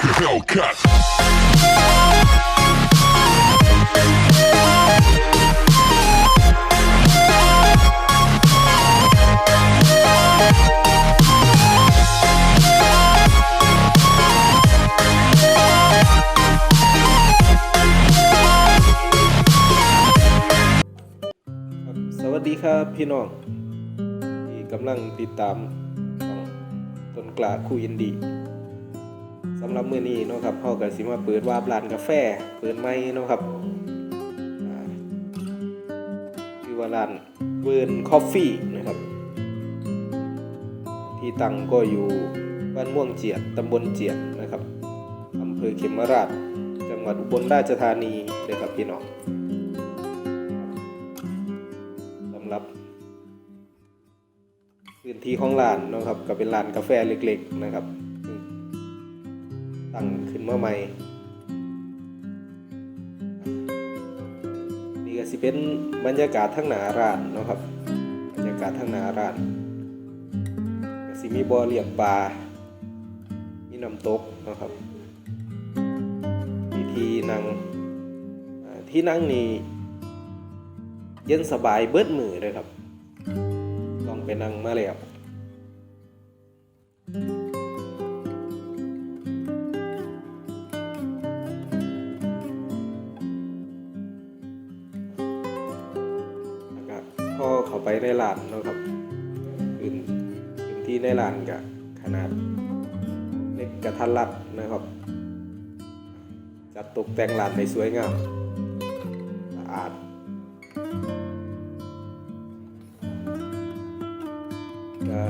Hellcat. สวัสดีครับพี่น้อง ที่กำลังติดตามช่องต้นกล้าคุยยินดีำหรับมื้อนี้เนาะครับเฮาก็สิมาเปิดวาบร้านกาแฟ เปิดใหม่เนาะครับชื่อว่าร้านเวิร์นคอฟฟี่นะครับ ที่ตั้งก็อยู่บ้านม่วงเจียดตำบลเจียดนะครับอำเภอเขมราช จังหวัดอุบลราชธานีเลยครับพี่น้องสำหรับพื้นที่ของร้านเนาะครับก็เป็นร้านกาแฟเล็กๆนะครับ ตั้งขึ้นมาใหม่นี่ก็สิเป็นบรรยากาศทั้งหนาร้านเนาะครับ บรรยากาศทั้งหนาร้านก็สิมีบ่อเลี้ยงปลา มีน้ำตกเนาะครับมีที่นั่งที่นั่งนี่เย็นสบายเบิดมือเลยครับ ลองไปนั่งมาแล้วแล้ ไปในร้านเนาะครับพื้นพื้นที่ในร้านก็ขนาดเล็กกระทัดรัดนะครับ จัดตกแต่งร้านได้สวยงามสะอาดก็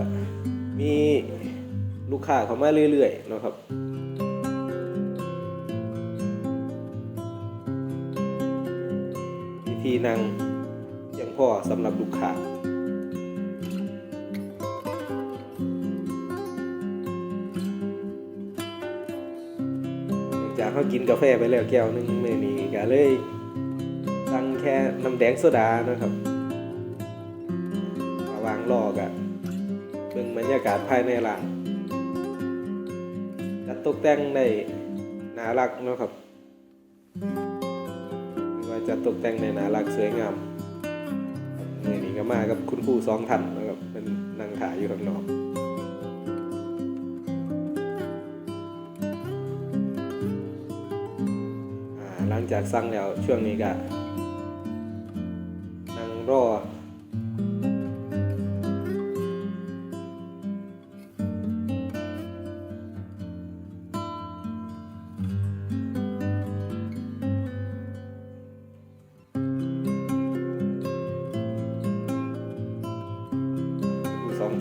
มีลูกค้าเข้ามาเรื่อยๆนะครับวิธีนั่ง พอสำหรับลูกค้าจากเขากินกาแฟไปแล้วแก้วหนึงมื่อนี้ก็เลยสั่งแค่น้ำแดงโซดานะครับมาวางรอกอะเบิ่งบรรยากาศภายในร้านจัดตกแต่งได้น่ารักนะครับว่าจะตกแต่งในน่ารักสวยงาม นี่นี่ก็มากับคุณครูสองท่านนะครับเป็นนั่งขายอยู่ข้างนอกหลังจากสั่งแล้วช่วงนี้ก็นั่งรอ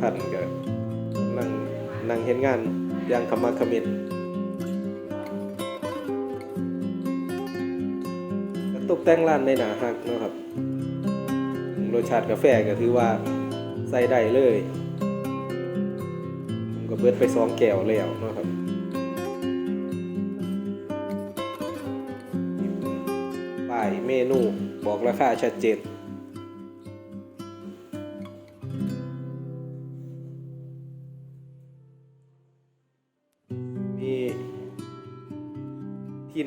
ท่านก็นั่งนั่งเห็นงานอย่างขมักขม้นตกแต่งร้านในหนาฮักนะครับรสชาติกาแฟก็ถือว่าใส่ได้เลยผมก็เบิดไปสองแก้วแล้วนะครับป้ายเมนูบอกราคาชัดเจน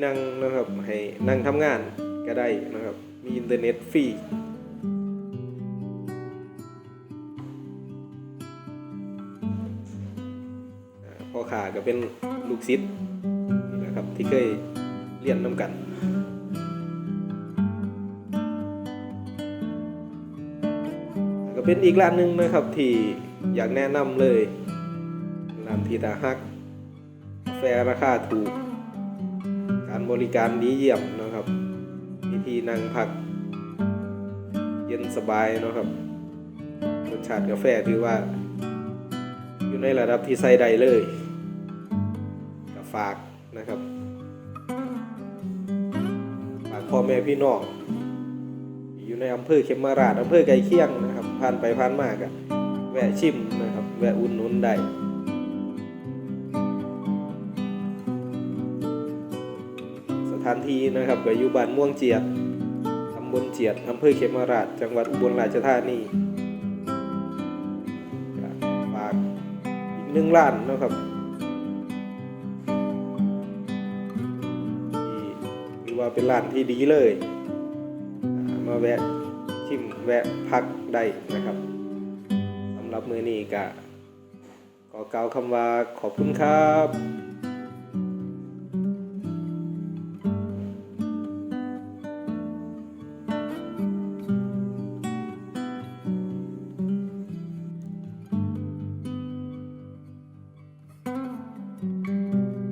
นั่งนะครับให้นั่งทำงานก็ได้นะครับ มีอินเทอร์เน็ตฟรีพ่อขาก็เป็นลูกศิษย์นะครับที่เคยเรียนน้ำกันก็เป็นอีกร้านหนึ่งนะครับที่อยากแนะนำเลยร้านทีตาฮักกาแฟราคาถูก การบริการดีเยี่ยมนะครับมีที่นั่งพัก เย็นสบายนะครับรสชาติกาแฟถือว่า อยู่ในระดับที่ใส่ได้เลยกับฝากนะครับฝากพ่อแม่พี่น้องอยู่ในอำเภอเขมราชอำเภอไกลเคียงนะครับ ผ่านไปผ่านมากะแวะชิมนะครับ แวะอุ่นนุนได้านที่นะครับก็อยู่บ้านม่วงเจียดตำบลเจียดอำเภอเขมราช จังหวัดอุบลราชธานีฝากอีกหนึ่งล้านนะครับเป็นร้านที่ดีเลย มาแวะชิมแวะพักได้นะครับสำหรับมือนี้ก็ขอกล่าวคำว่าขอบคุณครับ